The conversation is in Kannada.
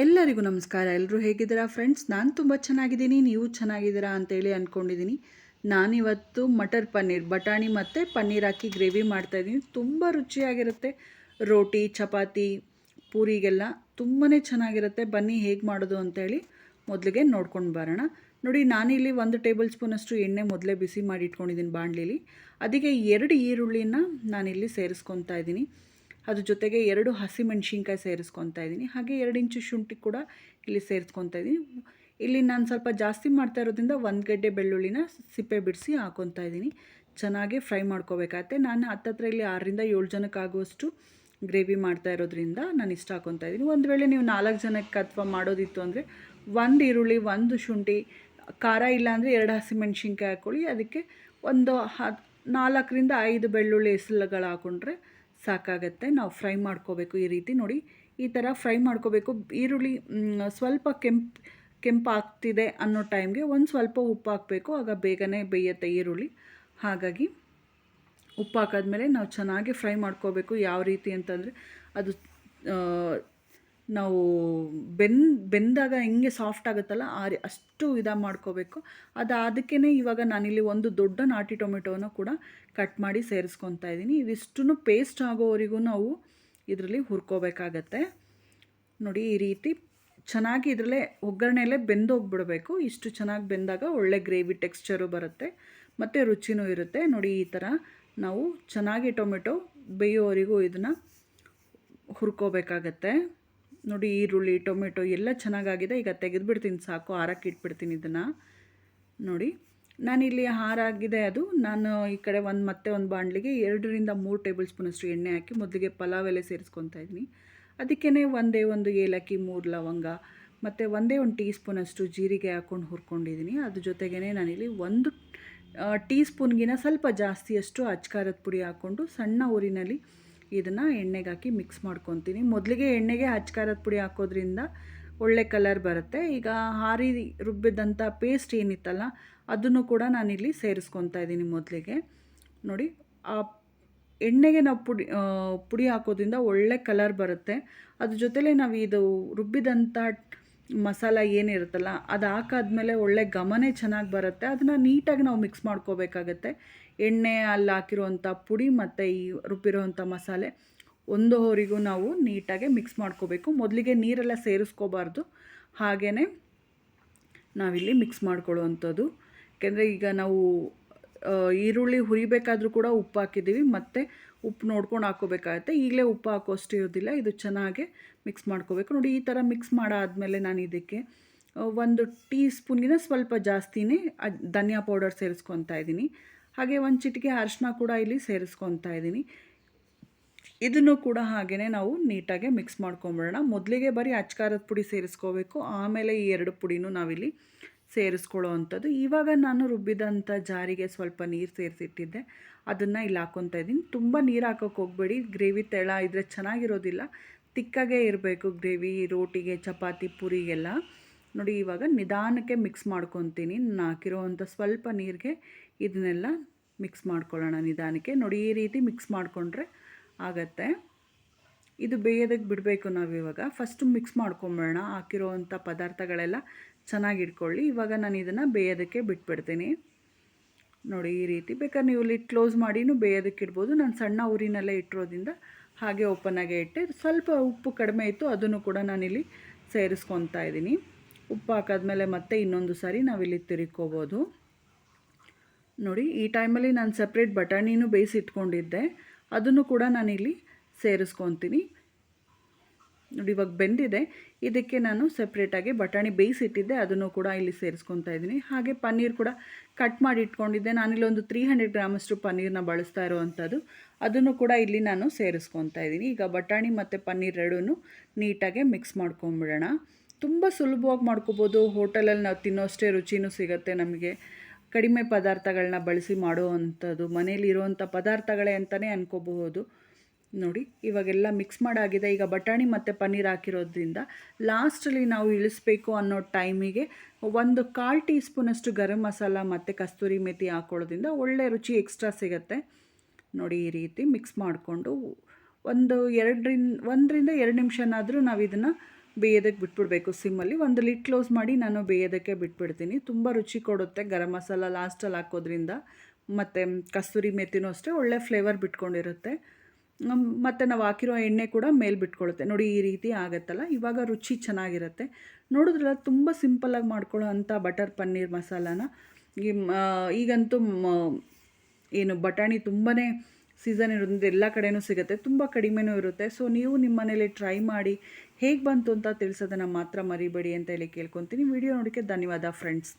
ಎಲ್ಲರಿಗೂ ನಮಸ್ಕಾರ. ಎಲ್ಲರೂ ಹೇಗಿದ್ದೀರಾ? ಫ್ರೆಂಡ್ಸ್, ನಾನು ತುಂಬ ಚೆನ್ನಾಗಿದ್ದೀನಿ. ನೀವು ಚೆನ್ನಾಗಿದ್ದೀರಾ ಅಂತೇಳಿ ಅಂದ್ಕೊಂಡಿದ್ದೀನಿ ನಾನಿವತ್ತು ಮಟರ್ ಪನ್ನೀರ್, ಬಟಾಣಿ ಮತ್ತು ಪನ್ನೀರ್ ಹಾಕಿ ಗ್ರೇವಿ ಮಾಡ್ತಾಯಿದ್ದೀನಿ ತುಂಬ ರುಚಿಯಾಗಿರುತ್ತೆ. ರೋಟಿ, ಚಪಾತಿ, ಪೂರಿಗೆಲ್ಲ ತುಂಬಾ ಚೆನ್ನಾಗಿರುತ್ತೆ. ಬನ್ನಿ ಹೇಗೆ ಮಾಡೋದು ಅಂತೇಳಿ ಮೊದಲಿಗೆ ನೋಡ್ಕೊಂಡು ಬರೋಣ. ನೋಡಿ, ನಾನಿಲ್ಲಿ ಒಂದು ಟೇಬಲ್ ಸ್ಪೂನಷ್ಟು ಎಣ್ಣೆ ಮೊದಲೇ ಬಿಸಿ ಮಾಡಿ ಇಟ್ಕೊಂಡಿದ್ದೀನಿ ಬಾಣಲಿಲಿ. ಅದಕ್ಕೆ ಎರಡು ಈರುಳ್ಳಿನ ನಾನಿಲ್ಲಿ ಸೇರಿಸ್ಕೊತಾ ಇದ್ದೀನಿ. ಅದ್ರ ಜೊತೆಗೆ ಎರಡು ಹಸಿಮೆಣ್ಸಿನ್ಕಾಯಿ ಸೇರಿಸ್ಕೊತಾ ಇದ್ದೀನಿ. ಹಾಗೆ ಎರಡು ಇಂಚು ಶುಂಠಿ ಕೂಡ ಇಲ್ಲಿ ಸೇರಿಸ್ಕೊತಾ ಇದ್ದೀನಿ. ಇಲ್ಲಿ ನಾನು ಸ್ವಲ್ಪ ಜಾಸ್ತಿ ಮಾಡ್ತಾ ಇರೋದ್ರಿಂದ ಒಂದು ಗಡ್ಡೆ ಬೆಳ್ಳುಳ್ಳಿನ ಸಿಪ್ಪೆ ಬಿಡಿಸಿ ಹಾಕೊತಾ ಇದ್ದೀನಿ. ಚೆನ್ನಾಗಿ ಫ್ರೈ ಮಾಡ್ಕೋಬೇಕಾಗತ್ತೆ. ನಾನು ಹತ್ತತ್ರ ಇಲ್ಲಿ ಆರರಿಂದ ಏಳು ಜನಕ್ಕೆ ಆಗುವಷ್ಟು ಗ್ರೇವಿ ಮಾಡ್ತಾ ಇರೋದ್ರಿಂದ ನಾನು ಇಷ್ಟ ಹಾಕೊತಾ ಇದ್ದೀನಿ. ಒಂದು ವೇಳೆ ನೀವು ನಾಲ್ಕು ಜನಕ್ಕೆ ಅಥವಾ ಮಾಡೋದಿತ್ತು ಅಂದರೆ ಒಂದು ಈರುಳ್ಳಿ, ಒಂದು ಶುಂಠಿ, ಖಾರ ಇಲ್ಲಾಂದರೆ ಎರಡು ಹಸಿಮೆಣ್ಸಿನ್ಕಾಯಿ ಹಾಕ್ಕೊಳ್ಳಿ ಅದಕ್ಕೆ ಒಂದು ಹ ನಾಲ್ಕರಿಂದ ಐದು ಬೆಳ್ಳುಳ್ಳಿ ಹೆಸಲುಗಳು ಹಾಕ್ಕೊಂಡ್ರೆ ಸಾಕಾಗತ್ತೆ. ನಾವು ಫ್ರೈ ಮಾಡ್ಕೋಬೇಕು ಈ ರೀತಿ ನೋಡಿ. ಈ ಥರ ಫ್ರೈ ಮಾಡ್ಕೋಬೇಕು. ಈರುಳ್ಳಿ ಸ್ವಲ್ಪ ಕೆಂಪು ಕೆಂಪು ಆಗ್ತಿದೆ ಅನ್ನೋ ಟೈಮ್ಗೆ ಒಂದು ಸ್ವಲ್ಪ ಉಪ್ಪು ಹಾಕಬೇಕು. ಆಗ ಬೇಗನೆ ಬೇಯುತ್ತೆ ಈರುಳ್ಳಿ. ಹಾಗಾಗಿ ಉಪ್ಪು ಹಾಕಾದ್ಮೇಲೆ ನಾವು ಚೆನ್ನಾಗಿ ಫ್ರೈ ಮಾಡ್ಕೋಬೇಕು. ಯಾವ ರೀತಿ ಅಂತಂದರೆ ಅದು ನಾವು ಬೆನ್, ಬೆಂದಾಗ ಹೆಂಗೆ ಸಾಫ್ಟ್ ಆಗುತ್ತಲ್ಲ ಆ ಅಷ್ಟು ಇದ ಮಾಡ್ಕೋಬೇಕು. ಅದು ಅದಕ್ಕೇ ಇವಾಗ ನಾನಿಲ್ಲಿ ಒಂದು ದೊಡ್ಡ ನಾಟಿ ಟೊಮೆಟೊನ ಕೂಡ ಕಟ್ ಮಾಡಿ ಸೇರಿಸ್ಕೊತಾ ಇದ್ದೀನಿ. ಇದಿಷ್ಟು ಪೇಸ್ಟ್ ಆಗೋವರೆಗೂ ನಾವು ಇದರಲ್ಲಿ ಹುರ್ಕೋಬೇಕಾಗತ್ತೆ. ನೋಡಿ, ಈ ರೀತಿ ಚೆನ್ನಾಗಿ ಇದರಲ್ಲೇ ಒಗ್ಗರಣೆಯಲ್ಲೇ ಬೆಂದೋಗ್ಬಿಡಬೇಕು. ಇಷ್ಟು ಚೆನ್ನಾಗಿ ಬೆಂದಾಗ ಒಳ್ಳೆ ಗ್ರೇವಿ ಟೆಕ್ಸ್ಚರು ಬರುತ್ತೆ, ಮತ್ತು ರುಚಿನೂ ಇರುತ್ತೆ. ನೋಡಿ, ಈ ಥರ ನಾವು ಚೆನ್ನಾಗಿ ಟೊಮೆಟೊ ಬೇಯೋವರೆಗೂ ಇದನ್ನು ಹುರ್ಕೋಬೇಕಾಗತ್ತೆ. ನೋಡಿ, ಈರುಳ್ಳಿ, ಟೊಮೆಟೊ ಎಲ್ಲ ಚೆನ್ನಾಗಾಗಿದೆ. ಈಗ ತೆಗೆದುಬಿಡ್ತೀನಿ ಸಾಕು. ಹಾರಕ್ಕೆ ಇಟ್ಬಿಡ್ತೀನಿ ಇದನ್ನು. ನೋಡಿ, ನಾನಿಲ್ಲಿ ಹಾರಾಗಿದೆ ಅದು. ನಾನು ಈ ಕಡೆ ಒಂದು, ಮತ್ತೆ ಒಂದು ಬಾಣಲಿಗೆ ಎರಡರಿಂದ ಮೂರು ಟೇಬಲ್ ಸ್ಪೂನಷ್ಟು ಎಣ್ಣೆ ಹಾಕಿ ಮೊದಲಿಗೆ ಪಲಾವ್ ಎಲೆ ಸೇರಿಸ್ಕೊತಾ ಇದ್ದೀನಿ. ಅದಕ್ಕೇ ಒಂದೇ ಒಂದು ಏಲಕ್ಕಿ, ಮೂರು ಲವಂಗ, ಮತ್ತು ಒಂದೇ ಒಂದು ಟೀ ಸ್ಪೂನಷ್ಟು ಜೀರಿಗೆ ಹಾಕ್ಕೊಂಡು ಹುರ್ಕೊಂಡಿದ್ದೀನಿ. ಅದ್ರ ಜೊತೆಗೇ ನಾನಿಲ್ಲಿ ಒಂದು ಟೀ ಸ್ಪೂನ್ಗಿನ ಸ್ವಲ್ಪ ಜಾಸ್ತಿಯಷ್ಟು ಅಚ್ಕಾರದ ಪುಡಿ ಹಾಕ್ಕೊಂಡು ಸಣ್ಣ ಊರಿನಲ್ಲಿ ಇದನ್ನು ಎಣ್ಣೆಗೆ ಹಾಕಿ ಮಿಕ್ಸ್ ಮಾಡ್ಕೊತೀನಿ. ಮೊದಲಿಗೆ ಎಣ್ಣೆಗೆ ಹಚ್ಕಾರದ ಪುಡಿ ಹಾಕೋದ್ರಿಂದ ಒಳ್ಳೆ ಕಲರ್ ಬರುತ್ತೆ. ಈಗ ಹಾರಿ ರುಬ್ಬಿದಂಥ ಪೇಸ್ಟ್ ಏನಿತ್ತಲ್ಲ, ಅದನ್ನು ಕೂಡ ನಾನಿಲ್ಲಿ ಸೇರಿಸ್ಕೊತಾ ಇದ್ದೀನಿ ಮೊದಲಿಗೆ. ನೋಡಿ, ಆ ಎಣ್ಣೆಗೆ ನಾವು ಪುಡಿ ಪುಡಿ ಹಾಕೋದ್ರಿಂದ ಒಳ್ಳೆ ಕಲರ್ ಬರುತ್ತೆ. ಅದ್ರ ಜೊತೆಲೇ ನಾವು ಇದು ರುಬ್ಬಿದಂಥ ಮಸಾಲ ಏನಿರುತ್ತಲ್ಲ, ಅದು ಹಾಕಾದ್ಮೇಲೆ ಒಳ್ಳೆ ಗಮನೆ ಚೆನ್ನಾಗಿ ಬರುತ್ತೆ. ಅದನ್ನು ನೀಟಾಗಿ ನಾವು ಮಿಕ್ಸ್ ಮಾಡ್ಕೋಬೇಕಾಗತ್ತೆ. ಎಣ್ಣೆ ಅಲ್ಲಿ ಹಾಕಿರುವಂಥ ಪುಡಿ ಮತ್ತು ಈ ರುಬ್ಬಿರೋವಂಥ ಮಸಾಲೆ ಒಂದು ಹೋರಿಗೂ ನಾವು ನೀಟಾಗಿ ಮಿಕ್ಸ್ ಮಾಡ್ಕೋಬೇಕು. ಮೊದಲಿಗೆ ನೀರೆಲ್ಲ ಸೇರಿಸ್ಕೋಬಾರ್ದು. ಹಾಗೆಯೇ ನಾವಿಲ್ಲಿ ಮಿಕ್ಸ್ ಮಾಡ್ಕೊಳ್ಳುವಂಥದ್ದು. ಯಾಕೆಂದರೆ ಈಗ ನಾವು ಈರುಳ್ಳಿ ಹುರಿಬೇಕಾದ್ರೂ ಕೂಡ ಉಪ್ಪು ಹಾಕಿದ್ದೀವಿ. ಮತ್ತು ಉಪ್ಪು ನೋಡ್ಕೊಂಡು ಹಾಕೋಬೇಕಾಗತ್ತೆ ಈಗಲೇ ಉಪ್ಪು ಹಾಕೋಷ್ಟು ಇರೋದಿಲ್ಲ. ಇದು ಚೆನ್ನಾಗಿ ಮಿಕ್ಸ್ ಮಾಡ್ಕೋಬೇಕು. ನೋಡಿ, ಈ ಥರ ಮಿಕ್ಸ್ ಮಾಡಾದಮೇಲೆ ನಾನು ಇದಕ್ಕೆ ಒಂದು ಟೀ ಸ್ಪೂನ್ಗಿನ ಸ್ವಲ್ಪ ಜಾಸ್ತಿನೇ ಧನಿಯಾ ಪೌಡರ್ ಸೇರಿಸ್ಕೊತಾ ಇದ್ದೀನಿ. ಹಾಗೆ ಒಂದು ಚಿಟಿಕೆ ಅರಿಶಿನ ಕೂಡ ಇಲ್ಲಿ ಸೇರಿಸ್ಕೊತಾ ಇದ್ದೀನಿ. ಇದನ್ನು ಕೂಡ ಹಾಗೆಯೇ ನಾವು ನೀಟಾಗಿ ಮಿಕ್ಸ್ ಮಾಡ್ಕೊಂಬಿಡೋಣ. ಮೊದಲಿಗೆ ಬರೀ ಅಚ್ಕಾರದ ಪುಡಿ ಸೇರಿಸ್ಕೋಬೇಕು. ಆಮೇಲೆ ಈ ಎರಡು ಪುಡಿನೂ ನಾವಿಲ್ಲಿ ಸೇರಿಸ್ಕೊಳ್ಳೋ ಅಂಥದ್ದು ಇವಾಗ ನಾನು ರುಬ್ಬಿದಂಥ ಜಾರಿಗೆ ಸ್ವಲ್ಪ ನೀರು ಸೇರಿಸಿಟ್ಟಿದ್ದೆ. ಅದನ್ನು ಇಲ್ಲಿ ಹಾಕ್ಕೊತಾ ಇದ್ದೀನಿ. ತುಂಬ ನೀರು ಹಾಕೋಕೆ ಹೋಗಬೇಡಿ. ಗ್ರೇವಿ ತೆಳ ಇದ್ರೆ ಚೆನ್ನಾಗಿರೋದಿಲ್ಲ. ತಿಕ್ಕಾಗೇ ಇರಬೇಕು ಗ್ರೇವಿ, ರೋಟಿಗೆ ಚಪಾತಿ, ಪುರಿಗೆಲ್ಲ. ನೋಡಿ, ಇವಾಗ ನಿಧಾನಕ್ಕೆ ಮಿಕ್ಸ್ ಮಾಡ್ಕೊತೀನಿ. ನಾನು ಹಾಕಿರೋವಂಥ ಸ್ವಲ್ಪ ನೀರಿಗೆ ಇದನ್ನೆಲ್ಲ ಮಿಕ್ಸ್ ಮಾಡ್ಕೊಳ್ಳೋಣ ನಿಧಾನಕ್ಕೆ. ನೋಡಿ, ಈ ರೀತಿ ಮಿಕ್ಸ್ ಮಾಡಿಕೊಂಡ್ರೆ ಆಗತ್ತೆ. ಇದು ಬೇಯೋದಕ್ಕೆ ಬಿಡಬೇಕು ನಾವು ಇವಾಗ ಫಸ್ಟು ಮಿಕ್ಸ್ ಮಾಡ್ಕೊಂಬಿಡೋಣ ಹಾಕಿರೋವಂಥ ಪದಾರ್ಥಗಳೆಲ್ಲ ಚೆನ್ನಾಗಿ ಇಟ್ಕೊಳ್ಳಿ ಇವಾಗ ನಾನು ಇದನ್ನು ಬೇಯೋದಕ್ಕೆ ಬಿಟ್ಬಿಡ್ತೀನಿ. ನೋಡಿ, ಈ ರೀತಿ ಬೇಕಾದ್ರೆ ನೀವು ಲಿಟ್ ಕ್ಲೋಸ್ ಮಾಡಿನೂ ಬೇಯೋದಕ್ಕೆ ಇಡ್ಬೋದು. ನಾನು ಸಣ್ಣ ಊರಿನಲ್ಲೇ ಇಟ್ಟಿರೋದ್ರಿಂದ ಹಾಗೆ ಓಪನಾಗೆ ಇಟ್ಟೆ. ಸ್ವಲ್ಪ ಉಪ್ಪು ಕಡಿಮೆ ಇತ್ತು, ಅದನ್ನು ಕೂಡ ನಾನಿಲ್ಲಿ ಸೇರಿಸ್ಕೊತಾ ಇದ್ದೀನಿ. ಉಪ್ಪು ಹಾಕಾದ್ಮೇಲೆ ಮತ್ತೆ ಇನ್ನೊಂದು ಸಾರಿ ನಾವಿಲ್ಲಿ ತಿರುಗ್ಕೋಬೋದು. ನೋಡಿ, ಈ ಟೈಮಲ್ಲಿ ನಾನು ಸಪ್ರೇಟ್ ಬಟಾಣಿನೂ ಬೇಯಿಸಿಟ್ಕೊಂಡಿದ್ದೆ. ಅದನ್ನು ಕೂಡ ನಾನಿಲ್ಲಿ ಸೇರಿಸ್ಕೊತೀನಿ. ನೋಡಿ, ಇವಾಗ ಬೆಂದಿದೆ. ಇದಕ್ಕೆ ನಾನು ಸಪ್ರೇಟಾಗಿ ಬಟಾಣಿ ಬೇಯಿಸಿಟ್ಟಿದ್ದೆ ಅದನ್ನು ಕೂಡ ಇಲ್ಲಿ ಸೇರಿಸ್ಕೊತಾ ಇದ್ದೀನಿ. ಹಾಗೆ ಪನ್ನೀರ್ ಕೂಡ ಕಟ್ ಮಾಡಿ ಇಟ್ಕೊಂಡಿದ್ದೆ. ನಾನಿಲ್ಲಿ ಒಂದು ತ್ರೀ ಹಂಡ್ರೆಡ್ ಗ್ರಾಮಷ್ಟು ಪನ್ನೀರ್ನ ಬಳಸ್ತಾ ಇರೋವಂಥದ್ದು. ಅದನ್ನು ಕೂಡ ಇಲ್ಲಿ ನಾನು ಸೇರಿಸ್ಕೊತಾ ಇದ್ದೀನಿ. ಈಗ ಬಟಾಣಿ ಮತ್ತು ಪನ್ನೀರ್ ಎರಡೂ ನೀಟಾಗಿ ಮಿಕ್ಸ್ ಮಾಡ್ಕೊಂಬಿಡೋಣ. ತುಂಬ ಸುಲಭವಾಗಿ ಮಾಡ್ಕೋಬೋದು. ಹೋಟೆಲಲ್ಲಿ ನಾವು ತಿನ್ನೋಷ್ಟೇ ರುಚಿನೂ ಸಿಗುತ್ತೆ ನಮಗೆ. ಕಡಿಮೆ ಪದಾರ್ಥಗಳನ್ನ ಬಳಸಿ ಮಾಡುವಂಥದ್ದು. ಅಂಥದ್ದು ಮನೇಲಿ ಇರುವಂಥ ಪದಾರ್ಥಗಳೇ ಅಂತಲೇ ಅನ್ಕೋಬಹುದು. ನೋಡಿ, ಇವಾಗೆಲ್ಲ ಮಿಕ್ಸ್ ಮಾಡಾಗಿದೆ. ಈಗ ಬಟಾಣಿ ಮತ್ತು ಪನ್ನೀರ್ ಹಾಕಿರೋದ್ರಿಂದ ಲಾಸ್ಟಲ್ಲಿ ನಾವು ಇಳಿಸ್ಬೇಕು ಅನ್ನೋ ಟೈಮಿಗೆ ಒಂದು ಕಾಲು ಟೀ ಸ್ಪೂನಷ್ಟು ಗರಂ ಮಸಾಲ ಮತ್ತು ಕಸ್ತೂರಿ ಮೆಥಿ ಹಾಕೊಳ್ಳೋದ್ರಿಂದ ಒಳ್ಳೆ ರುಚಿ ಎಕ್ಸ್ಟ್ರಾ ಸಿಗುತ್ತೆ. ನೋಡಿ, ಈ ರೀತಿ ಮಿಕ್ಸ್ ಮಾಡಿಕೊಂಡು ಒಂದು ಎರಡರಿಂದ ಒಂದರಿಂದ ಎರಡು ನಿಮಿಷನಾದರೂ ನಾವು ಇದನ್ನು ಬೇಯೋದಕ್ಕೆ ಬಿಟ್ಬಿಡಬೇಕು. ಸಿಮ್ಮಲ್ಲಿ ಒಂದು ಲಿಟ್ ಕ್ಲೋಸ್ ಮಾಡಿ ನಾನು ಬೇಯೋದಕ್ಕೆ ಬಿಟ್ಬಿಡ್ತೀನಿ. ತುಂಬ ರುಚಿ ಕೊಡುತ್ತೆ ಗರಂ ಮಸಾಲ ಲಾಸ್ಟಲ್ಲಿ ಹಾಕೋದ್ರಿಂದ. ಮತ್ತು ಕಸ್ತೂರಿ ಮೆಥಿನೂ ಅಷ್ಟೇ ಒಳ್ಳೆ ಫ್ಲೇವರ್ ಬಿಟ್ಕೊಂಡಿರುತ್ತೆ. ಮತ್ತು ನಾವು ಹಾಕಿರೋ ಎಣ್ಣೆ ಕೂಡ ಮೇಲೆ ಬಿಟ್ಕೊಳ್ಳುತ್ತೆ ನೋಡಿ ಈ ರೀತಿ ಆಗುತ್ತಲ್ಲ? ಇವಾಗ ರುಚಿ ಚೆನ್ನಾಗಿರುತ್ತೆ. ನೋಡಿದ್ರಲ್ಲ ತುಂಬ ಸಿಂಪಲ್ಲಾಗಿ ಮಾಡ್ಕೊಳ್ಳೋ ಅಂಥ ಬಟರ್ ಪನ್ನೀರ್ ಮಸಾಲಾನ. ಈಗಂತೂ ಏನು ಬಟಾಣಿ ತುಂಬಾ ಸೀಸನ್ ಇರೋದ್ರಿಂದ ಎಲ್ಲ ಕಡೆಯೂ ಸಿಗುತ್ತೆ. ತುಂಬ ಕಡಿಮೆನೂ ಇರುತ್ತೆ. ಸೊ ನೀವು ನಿಮ್ಮ ಮನೇಲಿ ಟ್ರೈ ಮಾಡಿ ಹೇಗೆ ಬಂತು ಅಂತ ತಿಳಿಸೋದನ್ನು ಮಾತ್ರ ಮರಿಬೇಡಿ ಅಂತ ಹೇಳಿ ಕೇಳ್ಕೊತೀನಿ. ವಿಡಿಯೋ ನೋಡೋಕ್ಕೆ ಧನ್ಯವಾದ ಫ್ರೆಂಡ್ಸ್